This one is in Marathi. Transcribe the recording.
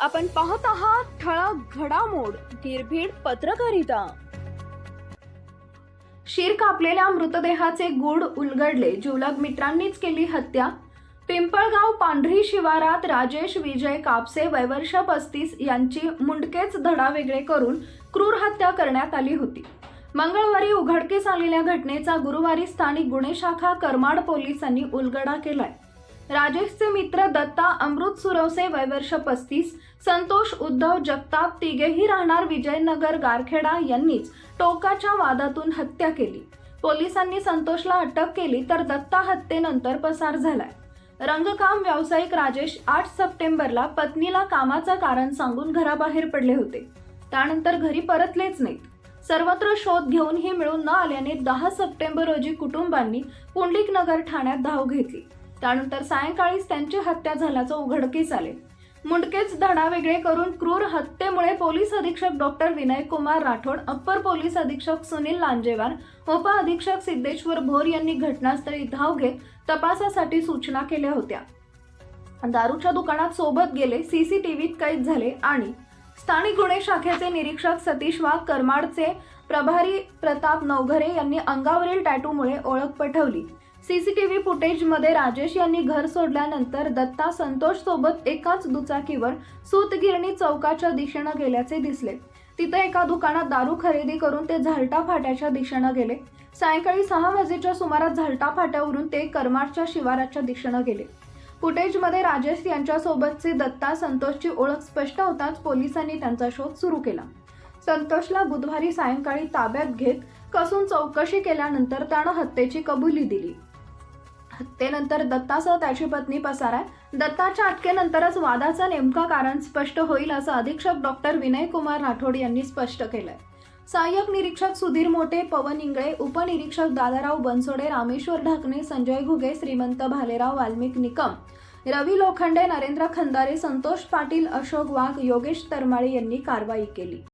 आपण पाहत आहात ठळक घडामोड निर्भीड पत्रकारिता. शिर कापलेल्या मृतदेहाचे गुड उलगडले. जिवलग मित्रांनीच केली हत्या. पिंपळगाव पांढरी शिवारात राजेश विजय कापसे वयवर्ष पस्तीस यांची मुंडकेच धडा वेगळे करून क्रूर हत्या करण्यात आली होती. मंगळवारी उघडकीस आलेल्या घटनेचा गुरुवारी स्थानिक गुन्हे शाखा करमाड पोलिसांनी उलगडा केलाय. राजेशचे मित्र दत्ता अमृत सुरवसे वयवर्ष पस्तीस संतोष उद्धव जगताप तिघेही राहणार विजयनगर गारखेडा यांनीच टोकाच्या वादातून हत्या केली. पोलिसांनी संतोषला अटक केली तर दत्ता हत्येनंतर पसार झालाय. रंगकाम व्यावसायिक राजेश आठ सप्टेंबरला पत्नीला कामाचं कारण सांगून घराबाहेर पडले होते. त्यानंतर घरी परतलेच नाहीत. सर्वत्र शोध घेऊनही मिळून न आल्याने दहा सप्टेंबर रोजी कुटुंबांनी पुंडलिक नगर ठाण्यात धाव घेतली. त्यानंतर सायंकाळीच त्यांची हत्या झाल्याचं उघडकीस आले. मुंडकेच धडा वेगळे करून क्रूर हत्येमुळे पोलीस अधीक्षक doctor Vinay Kumar Rathod upper police अधीक्षक सुनील लांजेवार उप अधीक्षक सिद्धेश्वर भोर यांनी घटनास्थळी धाव घेत तपासासाठी सूचना केल्या होत्या. दारूच्या दुकानात सोबत गेले सीसीटीव्हीत कैद झाले आणि स्थानिक गुन्हे शाखेचे निरीक्षक सतीश वाघ करमाडचे प्रभारी प्रताप नवघरे यांनी अंगावरील टॅटूमुळे ओळख पटवली. सीसीटीव्ही फुटेजमध्ये राजेश यांनी घर सोडल्यानंतर दत्ता संतोष सोबत एकाच दुचाकीवर सूतगिरणी चौकाच्या दिशेनं गेल्याचे दिसले. तिथे एका दुकानात दारू खरेदी करून ते झालटा फाट्याच्या दिशेनं गेले. सायंकाळी सहा वाजेच्या सुमारास झालटा फाट्यावरून ते करमाडच्या शिवाराच्या दिशेनं गेले. फुटेजमध्ये राजेश यांच्यासोबतचे दत्ता संतोषची ओळख स्पष्ट होताच पोलिसांनी त्यांचा शोध सुरू केला. संतोषला बुधवारी सायंकाळी ताब्यात घेत कसून चौकशी केल्यानंतर त्यानं हत्येची कबुली दिली. हत्येनंतर दत्तासह त्याची पत्नी पसार आहे. दत्ताच्या अटकेनंतरच वादाचं नेमका कारण स्पष्ट होईल असं अधीक्षक डॉक्टर विनय कुमार राठोड यांनी स्पष्ट केलंय. सहाय्यक निरीक्षक सुधीर मोठे पवन इंगळे उपनिरीक्षक दादाराव बनसोडे रामेश्वर ढाकणे संजय घुगे श्रीमंत भालेराव वाल्मिक निकम रवी लोखंडे नरेंद्र खंदारे संतोष पाटील अशोक वाघ योगेश तरमाळे यांनी कारवाई केली.